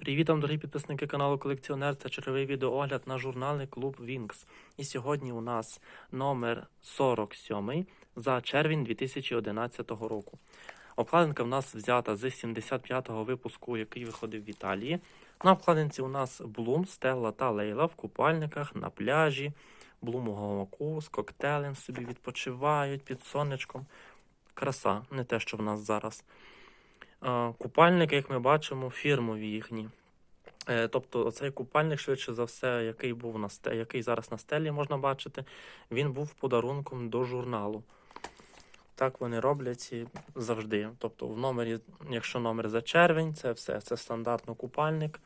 Привіт вам, дорогі підписники каналу Колекціонер. Це черговий відеоогляд на журнали Клуб Вінкс. І сьогодні у нас номер 47 за червень 2011 року. Обкладинка в нас взята з 75-го випуску, який виходив в Італії. На обкладинці у нас Блум, Стелла та Лейла в купальниках на пляжі. Блум у гамаку з коктейлем собі відпочивають під сонечком. Краса, не те, що в нас зараз. Е, Купальники, як ми бачимо, фірмові їхні. Е, Тобто цей купальник, швидше за все, який був на сте, який зараз на стелі можна бачити, він був подарунком до журналу. Так вони роблять і завжди. Тобто, в номері, якщо номер за червень, це все. Це стандартно купальник.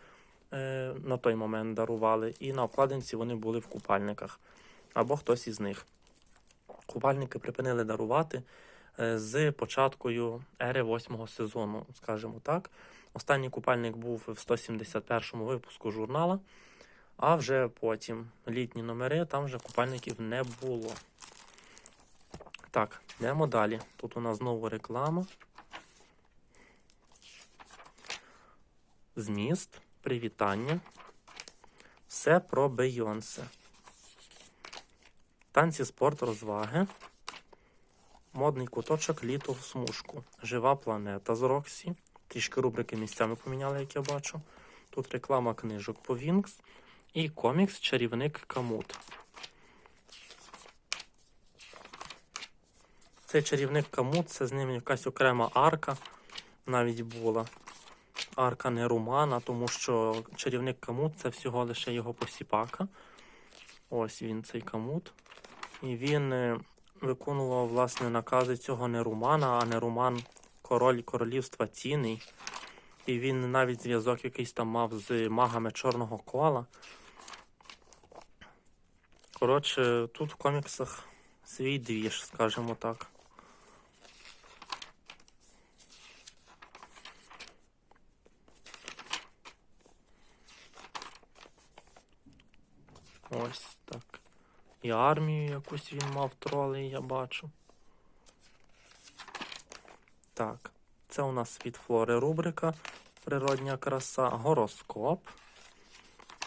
е, На той момент дарували. І на обкладинці вони були в купальниках. Або хтось із них. Купальники припинили дарувати з початкою ери восьмого сезону, скажімо так. Останній купальник був в 171 му випуску журнала, а вже потім літні номери, там вже купальників не було. Так, йдемо далі. Тут у нас знову реклама. Зміст, привітання. Все про Бейонсе. Танці, спорт, розваги. Модний куточок літо в смужку. Жива планета з Роксі. Трішки рубрики місцями поміняли, як я бачу. Тут реклама книжок по Вінкс і комікс Чарівник Камут. Цей чарівник Камут, це з ним якась окрема арка навіть була. Арка не Румана, тому що чарівник Камут це всього лише його посіпака. Ось він, цей Камут. І він е, виконував власне накази цього Нерумана, а Неруман король королівства Тіний. І він навіть зв'язок якийсь там мав з магами Чорного кола. Коротше, тут в коміксах свій двіж, скажімо так. Ось так. І армію якусь він мав тролей, я бачу. Так, це у нас від флори рубрика Природня краса, гороскоп,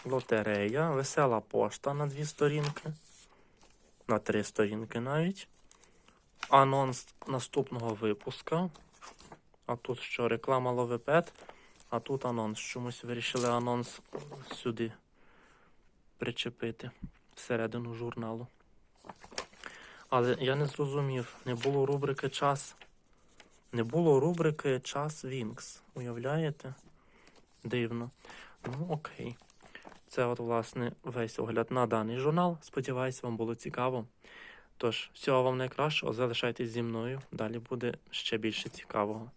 лотерея, весела пошта на дві сторінки, на три сторінки навіть. Анонс наступного випуска. А тут що, реклама ловепет, а тут анонс. Чомусь вирішили анонс сюди причепити всередину журналу. Але я не зрозумів, не було рубрики час. Не було рубрики Час Вінкс. Уявляєте? Дивно. Ну, окей. Це от, власне, весь огляд на даний журнал. Сподіваюсь, вам було цікаво. Тож, всього вам найкращого, залишайтесь зі мною. Далі буде ще більше цікавого.